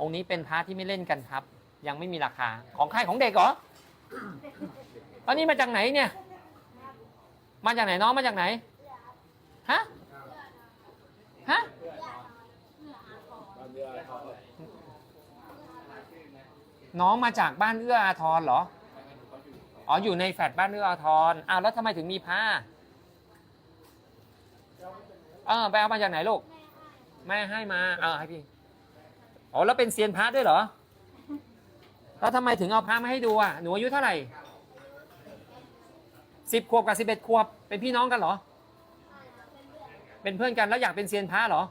องค์นี้เป็นพระที่ไม่เล่นกันครับ ยังไม่มีราคา ของใครของเด็กเหรออันนี้มาจากไหนเนี่ย มาจากไหนน้องมาจากไหน ฮะ ฮะ น้องมาจากบ้านเอื้ออาทรเหรอ อ๋อ อยู่ในแฟลตบ้านเอื้ออาทรอ้าวแล้วทำไมถึงมีผ้า เออ ไปเอามาจากไหนลูก แม่ให้มา เออให้พี่ อ๋อแล้วเป็นเซียนพระด้วยเหรอ แล้วทำไมถึงเอาพระมาให้ดูอะ หนูอายุเท่าไหร่สิบขวบกับสิบเอ็ดขวบ เป็นพี่น้องกันเหรอ เป็นเพื่อนกันแล้วอยากเป็นเซียนพระเหรอ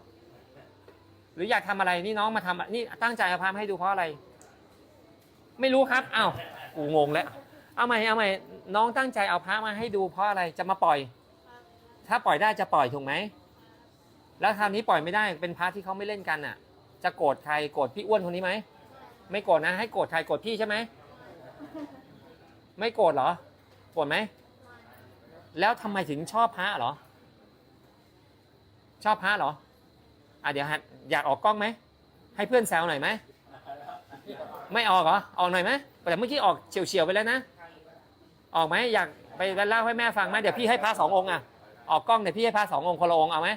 หรืออยากทำอะไรนี่น้องมาทำนี่ตั้งใจเอาพระมาให้ดูเพราะอะไร ไม่รู้ครับอ้าวกูงงแล้ว เอาใหม่เอาใหม่น้องตั้งใจเอาพระมาให้ดูเพราะอะไรจะมาปล่อย ถ้าปล่อยได้จะปล่อยถูกไหม แล้วคราวนี้ปล่อยไม่ได้เป็นพระที่เขาไม่เล่นกันน่ะ จะโกรธใครโกรธพี่อ้วนคนนี้ไหมไม่โกรธนะ ให้โกรธใครโกรธพี่ใช่ไหมไม่โกรธเหรอโกรธไหมแล้วทำไมถึงชอบพระเหรอ ชอบพระเหรออะเดี๋ยวอยากออกกล้องไหมให้เพื่อนแซวหน่อยไหมไม่ออกเหรอออกหน่อยไหมแต่เมื่อกี้ออกเฉียวๆไปแล้วนะออกไหมอยากไปเล่าให้แม่ฟังไหมเดี๋ยวพี่ให้พระสององค์อะ ออกกล้องเดี๋ยวพี่ให้พระสององค์คนละองค์เอาไหม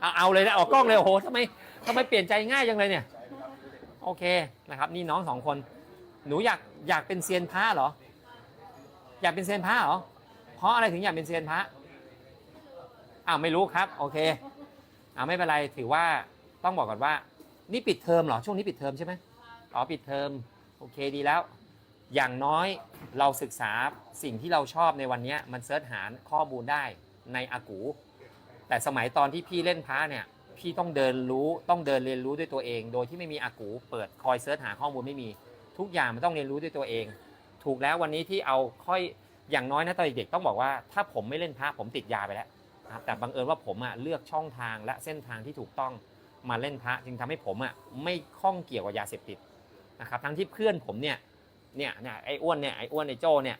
เอาเอาเลยนะออกกล้องเลยโอ้โหทำไมทำไมเปลี่ยนใจง่ายจังเลยเนี่ยโอเคนะครับ นี่น้องสองคน หนูอยากอยากเป็นเซียนพระเหรอ อยากเป็นเซียนพระเหรอเพราะอะไรถึงอยากเป็นเซียนพระอ้าวไม่รู้ครับ โอเคอ่าไม่เป็นไรถือว่าต้องบอกก่อนว่า นี่ปิดเทอมเหรอช่วงนี้ปิดเทอมใช่ไหมอ๋อปิดเทอมโอเคดีแล้ว อย่างน้อยเราศึกษาสิ่งที่เราชอบในวันนี้มันเสิร์ชหาข้อมูลได้ ในอากู แต่สมัยตอนที่พี่เล่นพระเนี่ยพี่ต้องเดินรู้ต้องเดินเรียนรู้ด้วยตัวเอง โดยที่ไม่มีอากูเปิดคอยเสิร์ชหาข้อมูลไม่มี ทุกอย่างมันต้องเรียนรู้ด้วยตัวเอง ถูกแล้ววันนี้ที่เอาค่อยอย่างน้อยนะตอนเด็กๆต้องบอกว่าถ้าผมไม่เล่นพระผมติดยาไปแล้วนะครับแต่บังเอิญว่าผมอะเลือกช่องทางและเส้นทางที่ถูกต้องมาเล่นพระจึงทำให้ผมอะไม่ข้องเกี่ยวกับยาเสพติดนะครับทั้งที่เพื่อนผมเนี่ยเนี่ยเนี่ยไอ้อ้วนเนี่ยไอ้อ้วนไอ้โจเนี่ย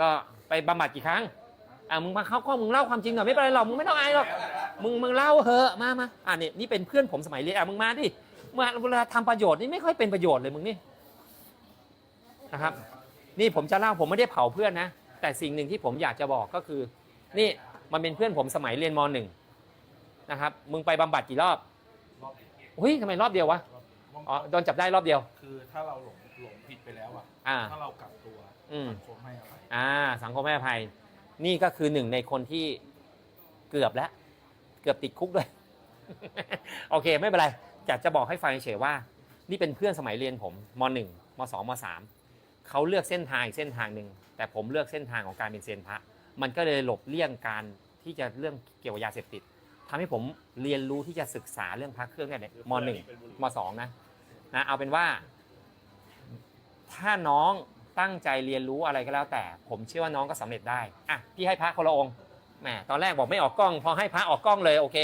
ก็ไปบำบัดกี่ครั้ง อะมึงมาเข้าข้อมึงเล่าความจริงหน่อยไม่เป็นไรหรอกมึงไม่ต้องอายหรอกมึงมึงเล่าเหอะมามาอ่านี่นี่เป็นเพื่อนผมสมัยเรียนอะมึงมาดิมาเวลาทำประโยชน์นี่ไม่ค่อยเป็นประโยชน์เลยมึงนี่นะครับ นี่ผมจะเล่าผมไม่ได้เผาเพื่อนนะแต่สิ่งหนึ่งที่ผมอยากจะบอกก็คือ นี่มันเป็นเพื่อนผมสมัยเรียนมหนึ่งนะครับ มึงไปบำบัดกี่รอบรอบอุ้ยทำไมรอบเดียววะอ๋อโดนจับได้รอบเดียว คือถ้าเราหลงหลงผิดไปแล้วอะอ่าถ้าเรากลับตัวอืมสังคมให้อภัยอ่า สังคมให้อภัย นี่ก็คือหนึ่งในคนที่เกือบแล้ว เกือบติดคุกด้วย โอเค ไม่เป็นไรอยากจะบอกให้ฟังเฉยว่า นี่เป็นเพื่อนสมัยเรียนผมมหนึ่งมสองมสามเขาเลือกเส้นทางอีกเส้นทางหนึ่งแต่ผมเลือกเส้นทางของการเป็นเซียนพระ มันก็เลยหลบเลี่ยงการที่จะเรื่องเกี่ยวกับยาเสพติดทำให้ผมเรียนรู้ที่จะศึกษาเรื่องพระเครื่องเนี่ยมหนึ่งมสองนะนะเอาเป็นว่า ถ้าน้อง ตั้งใจเรียนรู้อะไรก็แล้วแต่ ผมเชื่อว่าน้องก็สำเร็จได้อะพี่ให้พระคนละองค์แหมตอนแรกบอกไม่ออกกล้อง พอให้พระออกกล้องเลยโอเค